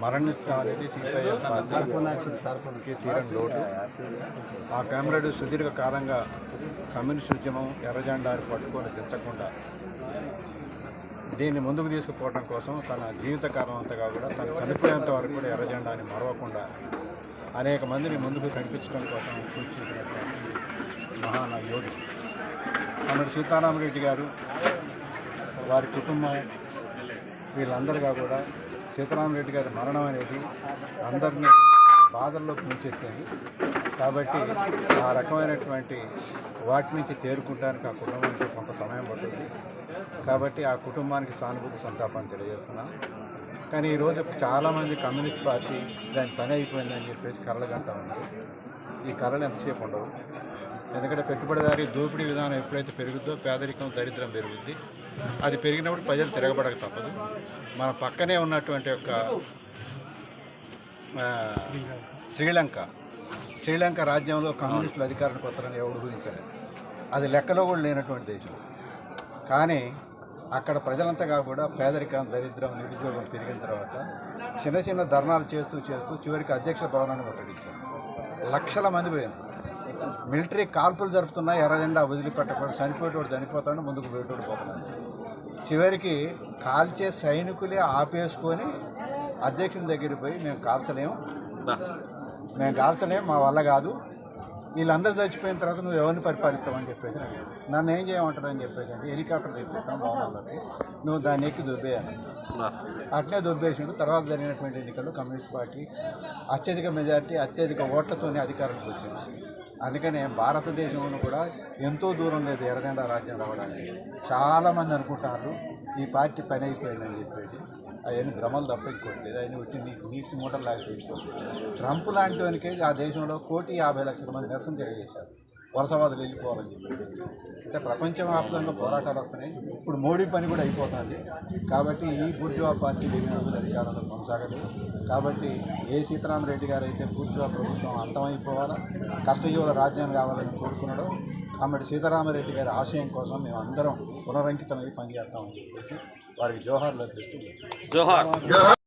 మరణించడం అనేది సిపిఐ తీరని లోటు ఆ కామ్రేడ్ సుదీర్ఘ కాలంగా కమ్యూనిస్ట్ ఉద్యమం ఎర్రజెండారు పట్టుకొని తెచ్చకుండా దీన్ని ముందుకు తీసుకుపోవడం కోసం తన జీవితకాలం అంతగా కూడా తను చనిపోయేంత వరకు కూడా ఎర్రజెండాని మరవకుండా అనేక మందిని ముందుకు కనిపించడం కోసం కృషి చేసినటువంటి మహాన యోగి. అన్నడు సీతారామరెడ్డి గారు వారి కుటుంబం వీళ్ళందరిగా కూడా సీతారామరెడ్డి గారి మరణం అనేది అందరినీ బాధల్లో ముంచెత్తింది. కాబట్టి ఆ రకమైనటువంటి వాటి నుంచి తేరుకుంటానికి ఆ కుటుంబానికి కొంత సమయం పడుతుంది. కాబట్టి ఆ కుటుంబానికి సానుభూతి సంతాపాన్ని తెలియజేస్తున్నాం. కానీ ఈరోజు చాలామంది కమ్యూనిస్ట్ పార్టీ దాని పని అయిపోయిందని చెప్పేసి కళ్ళగంటా ఉన్నారు. ఈ కళలు ఎంతసేపు ఉండవు. ఎందుకంటే పెట్టుబడిదారి దోపిడీ విధానం ఎప్పుడైతే పెరుగుద్దో పేదరికం దరిద్రం పెరుగుద్ది. అది పెరిగినప్పుడు ప్రజలు తిరగబడక తప్పదు. మన పక్కనే ఉన్నటువంటి ఒక శ్రీలంక. శ్రీలంక రాజ్యంలో కమ్యూనిస్టులు అధికారానికి వస్తారని ఎవడు ఊహించలేదు. అది లెక్కలో కూడా లేనటువంటి దేశం. కానీ అక్కడ ప్రజలంతగా కూడా పేదరికం దరిద్రం నిరుద్యోగం పెరిగిన తర్వాత చిన్న చిన్న ధర్నాలు చేస్తూ చేస్తూ చివరికి అధ్యక్ష భవనాన్ని ముట్టడించారు. లక్షల మంది పోయింది మిలిటరీ కాల్పులు జరుపుతున్నా ఎర్రజెండా వదిలిపెట్టకుండా చనిపోయేటోడు చనిపోతాడు ముందుకు పోయేటోడు పోతున్నాడు చివరికి కాల్చే సైనికులే ఆపేసుకొని అధ్యక్షుని దగ్గరికి పోయి మేము కాల్చలేము. మేము కాల్చలేం మా వల్ల కాదు. వీళ్ళందరూ చచ్చిపోయిన తర్వాత నువ్వు ఎవరిని పరిపాలిస్తావని చెప్పేసి. నన్ను ఏం చేయమంటారని చెప్పేసి అంటే హెలికాప్టర్ తెప్పిస్తాం భవనాల్లోకి నువ్వు దాన్ని ఎక్కి దొబ్బేయాలి. అట్లే దొబ్బేసిండు. తర్వాత జరిగినటువంటి ఎన్నికల్లో కమ్యూనిస్ట్ పార్టీ అత్యధిక మెజారిటీ అత్యధిక ఓట్లతోనే అధికారంలోకి వచ్చింది. అందుకనే భారతదేశంలో కూడా ఎంతో దూరం లేదు ఎర్రగండ రాజ్యం రావడానికి. చాలామంది అనుకుంటారు ఈ పార్టీ పని అయిపోయిందని చెప్పేసి అవన్నీ భ్రమలు తప్ప ఇంకోట్లేదు అవన్నీ వచ్చి నీకు నీటి మూటలు లాగా ట్రంప్ లాంటి వానికి ఆ దేశంలో కోటి యాభై లక్షల మంది నిరసన తెలియజేశారు. వలసవాదులు వెళ్ళిపోవాలని చెప్పి అంటే ప్రపంచవ్యాప్తంగా పోరాటాలు వస్తున్నాయి. ఇప్పుడు మోడీ పని కూడా అయిపోతుంది. కాబట్టి ఈ బూర్జువా పార్టీ వినియోగ అధికారంలో కొనసాగదు. కాబట్టి ఏ సీతారామరెడ్డి గారు అయితే బూర్జువా ప్రభుత్వం అంతమైపోవాలా కష్టజీవుల రాజ్యం కావాలని కోరుకున్నాడో? కాబట్టి సీతారామరెడ్డి గారి ఆశయం కోసం మేము అందరం పునరంకితమై పనిచేస్తామని చెప్పేసి వారికి జోహార్లు అర్పిస్తూ జోహార్.